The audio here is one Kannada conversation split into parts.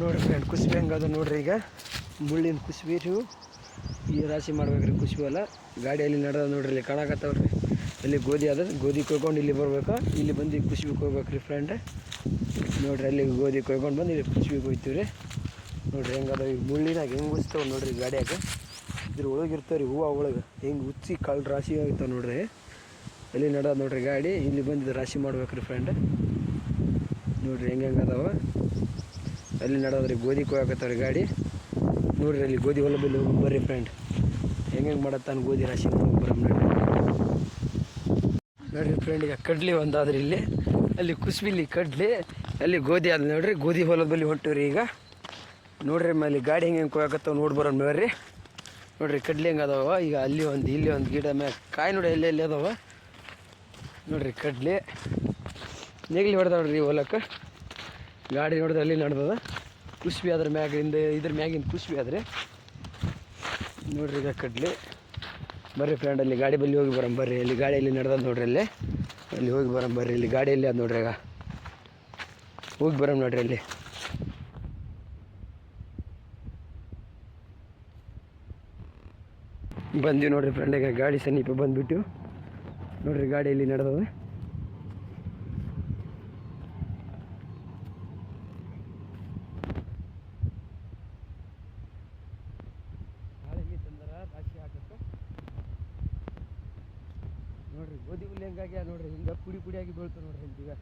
ನೋಡ್ರಿ ಫ್ರೆಂಡ್ ಕುಸುಬಿ ಹೆಂಗದ ನೋಡ್ರಿ ಈಗ. ಮುಳ್ಳಿನ ಕುಸುಬಿ ಈ ರಾಶಿ ಮಾಡ್ಬೇಕ್ರಿ ಕುಸುಬಿ ಎಲ್ಲ. ಗಾಡಿಯಲ್ಲಿ ನಡೆದ ನೋಡ್ರಿ, ಇಲ್ಲಿ ಕಾಣಕತ್ತವ್ರಿ. ಅಲ್ಲಿ ಗೋಧಿ ಅದ, ಗೋಧಿ ಕೊಯ್ಕೊಂಡು ಇಲ್ಲಿ ಬರ್ಬೇಕು. ಇಲ್ಲಿ ಬಂದು ಕುಸುಬಿ ಕೊಯ್ಬೇಕ್ರಿ ಫ್ರೆಂಡ್ ನೋಡ್ರಿ, ಅಲ್ಲಿ ಗೋಧಿ ಕೊಯ್ಕೊಂಡು ಬಂದು ಇಲ್ಲಿ ಕುಸುಬಿ ಕೊಯ್ತೀವಿ ರೀ. ನೋಡ್ರಿ, ಹೆಂಗದ ಈಗ ಮುಳ್ಳಿನಾಗ ಹೆಂಗೆ ಉಚ್ತಾವೆ ನೋಡ್ರಿ ಗಾಡಿಯಾಗ. ಇದ್ರ ಒಳಗೆ ಇರ್ತಾವ್ರಿ ಹೂವು ಒಳಗೆ. ಹೆಂಗೆ ಉಚ್ಚಿ ಕಾಳು ರಾಶಿ ಆಗ್ತಾವ ನೋಡ್ರಿ. ಅಲ್ಲಿ ನಡೆದ ನೋಡ್ರಿ ಗಾಡಿ. ಇಲ್ಲಿ ಬಂದು ರಾಶಿ ಮಾಡ್ಬೇಕ್ರಿ ಫ್ರೆಂಡ್ ನೋಡ್ರಿ, ಹೆಂಗೆ ಹೆಂಗೆ ಅದಾವ. ಅಲ್ಲಿ ನಡೆದ್ರಿ ಗೋಧಿ ಕೊಯ್ಯಾಕತ್ತವ್ರಿ ಗಾಡಿ. ನೋಡ್ರಿ ಅಲ್ಲಿ ಗೋಧಿ ಹೊಲ ಹೋಗಿ ಬರ್ರಿ ಫ್ರೆಂಡ್ ಹೆಂಗೆ ಹೆಂಗೆ ಮಾಡತ್ತಾನ ಗೋಧಿ ರಾಶಿ ಬರಮ್ ನೋಡ್ರಿ. ನೋಡ್ರಿ ಫ್ರೆಂಡ್ ಈಗ ಕಡ್ಲಿ ಒಂದಾದ್ರಿ ಇಲ್ಲಿ. ಅಲ್ಲಿ ಕುಸ್ಬಿಲಿ ಕಡ್ಲಿ, ಅಲ್ಲಿ ಗೋಧಿ ಅದ ನೋಡ್ರಿ, ಗೋಧಿ ಹೊಲದಲ್ಲಿ ಹೊಂಟಿವ್ರಿ ಈಗ. ನೋಡ್ರಿ ಮೇಲೆ ಗಾಡಿ ಹೆಂಗೆ ಹೆಂಗೆ ಕೊಯ್ಯಾಕತ್ತಾವ ನೋಡಿ ಬರೋಣ ನೋಡ್ರಿ. ನೋಡ್ರಿ ಕಡ್ಲಿ ಹೆಂಗೆ ಅದಾವ, ಈಗ ಅಲ್ಲಿ ಒಂದು, ಇಲ್ಲಿ ಒಂದು ಗಿಡ ಮ್ಯಾಗ ಕಾಯಿ ನೋಡಿ ಎಲ್ಲಿ ಎಲ್ಲಿ ಅದಾವ. ನೋಡ್ರಿ ಕಡ್ಲಿ. ನೆಗಲಿ ಹೊಡೆದವ್ರಿ ಹೊಲಕ್ಕೆ. ಗಾಡಿ ನೋಡಿದ್ರೆ ಅಲ್ಲಿ ನಡೆದದ. ಕುಸ್ಬಿ ಅದ್ರ ಮ್ಯಾಗಿಂದ ಇದ್ರ ಮ್ಯಾಗಿಂದ ಕುಸ್ಬಿ ಆದ್ರೆ ನೋಡ್ರಿ ಈಗ ಕಡ್ಲಿ. ಬರ್ರಿ ಫ್ರೆಂಡ್ ಅಲ್ಲಿ ಗಾಡಿ ಬಲ್ಲಿ ಹೋಗಿ ಬರೋಣ ಬರ್ರಿ. ಅಲ್ಲಿ ಗಾಡಿಯಲ್ಲಿ ನಡೆದ ನೋಡ್ರಿ ಅಲ್ಲಿ. ಅಲ್ಲಿ ಹೋಗಿ ಬರೋಣ ಬರ್ರಿ. ಇಲ್ಲಿ ಗಾಡಿಯಲ್ಲಿ ಅದು ನೋಡ್ರಿ ಈಗ. ಹೋಗಿ ಬರೋಣ ನೋಡ್ರಿ ಅಲ್ಲಿ. ಬಂದ್ವಿ ನೋಡ್ರಿ ಫ್ರೆಂಡ್ ಈಗ ಗಾಡಿ ಸಮೀಪ ಬಂದ್ಬಿಟ್ಟು ನೋಡ್ರಿ ಗಾಡಿಯಲ್ಲಿ ನಡೆದದ. ನೋಡ್ರಿ, ಗೋಧಿ ಹುಲ್ಲು ಹೆಂಗಾಗಿ ನೋಡ್ರಿ, ಹಿಂಗೆ ಪುಡಿ ಪುಡಿಯಾಗಿ ಬೀಳ್ತು ನೋಡ್ರಿ ಈಗ.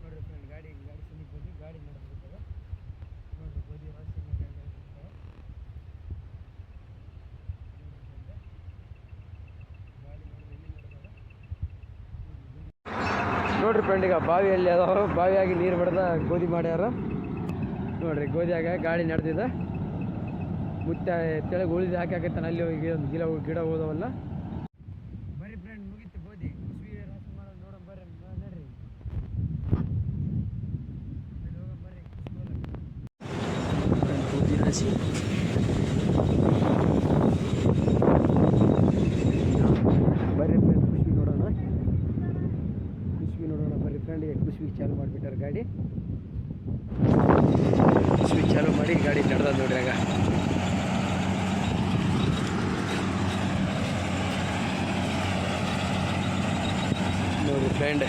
ನೋಡ್ರಿ ಫ್ರೆಂಡ್ ಗಾಡಿ ಗಾಡಿ ಸಮೀಪ ಬಂದು ಗಾಡಿ ನಡೆದ್ಬಿಟ್ಟದ ನೋಡ್ರಿ, ಗೋಧಿ ಆಗಿರ್ತಾವ. ನೋಡ್ರಿ ಫ್ರೆಂಡ್ ಈಗ ಬಾವಿಯಲ್ಲಿ ಅದಾವ, ಬಾವಿಯಾಗಿ ನೀರು ಬಿಡ್ದ ಗೋಧಿ ಮಾಡ್ಯಾರ. ನೋಡ್ರಿ, ಗೋಧಿಯಾಗ ಗಾಡಿ ನಡೆದಿದೆ. ಮುತ್ತ ತೆಳಗೆ ಉಳಿದು ಹಾಕಿ ಹಾಕತ್ತಾನ ಅಲ್ಲಿ ಹೋಗಿ ಗಿಡ ಗಿಡ ಹೋದವಲ್ಲ ಬರ್ರಿ ಫ್ರೆಂಡ್ ಮುಗೀತು ಗೋಧಿ ಕುಸ್ಬಿ ರಾಶಿ ಮಾಡೋದು ನೋಡೋಣ ಬರ್ರಿ ಮ- ನಡ್ರಿ ಅಲ್ಲಿ ಹೋಗೋಣ ಬರ್ರಿ ಕುಸ್ಬಿ ರಾಶಿ ಬರ್ರಿ ಫ್ರೆಂಡ್ ಖುಷಿ ನೋಡೋಣ. ಖುಷಿ ನೋಡೋಣ. ಬರ್ರಿ ಫ್ರೆಂಡ್ ಖುಷಿ ಚಾಲು ಮಾಡಿಬಿಟ್ಟಾರೆ ಗಾಡಿ. ಖುಷಿ ಚಾಲು ಮಾಡಿ ಗಾಡಿ ನಡೆದ ನೋಡ್ರಿ ಆಗ. ನೋಡಿ ಫ್ರೆಂಡ್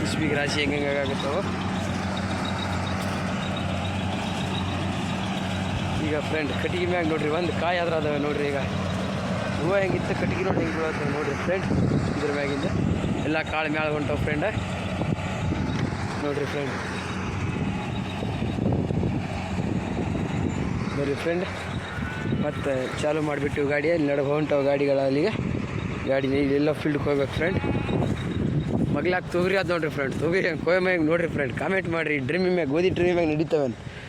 ಖುಷ್ಬಿಗೆ ರಾಶಿ ಹೆಂಗೆ ಹೆಂಗೆ ಈಗ ಫ್ರೆಂಡ್ ಕಟ್ಟಿಗೆ ಮ್ಯಾಗ ನೋಡ್ರಿ, ಒಂದು ಕಾಯಿ ಆದ್ರೆ ಅದಾವೆ ನೋಡ್ರಿ ಈಗ. ಹೂವು ಹೆಂಗಿತ್ತು, ಕಟ್ಟಿಗೆ ನೋಡಿ ಹೆಂಗೆ ಬೀಳತ್ತೆ ನೋಡ್ರಿ ಫ್ರೆಂಡ್ ಇದ್ರ ಮ್ಯಾಗಿಂದ. ಎಲ್ಲ ಕಾಳು ಮ್ಯಾಲ ಹೊಂಟವು ಫ್ರೆಂಡ್ ನೋಡ್ರಿ ಫ್ರೆಂಡ್ ನೋಡ್ರಿ ಫ್ರೆಂಡ್ ಮತ್ತೆ ಚಾಲು ಮಾಡಿಬಿಟ್ಟು ಗಾಡಿ, ಅಲ್ಲಿ ನಡ ಹೊಂಟವು ಗಾಡಿಗಳ ಅಲ್ಲಿಗೆ ಗಾಡಿ ಇಲ್ಲೆಲ್ಲ ಫೀಲ್ಡ್ಗೆ ಹೋಗ್ಬೇಕು ಫ್ರೆಂಡ್ ಮಗ್ಲಾಕ್ ತೊಗರಿ ಅದು ನೋಡ್ರಿ ಫ್ರೆಂಡ್ ತೊಗರಿ ಮ್ಯಾಗ ನೋಡ್ರಿ ಫ್ರೆಂಡ್ ಕಾಮೆಂಟ್ ಮಾಡಿರಿ ಡ್ರೀಮಿ ಮ್ಯಾಗ, ಗೋಧಿ ಡ್ರೀಮಿ ಮ್ಯಾಗ ನಡೀತವೆ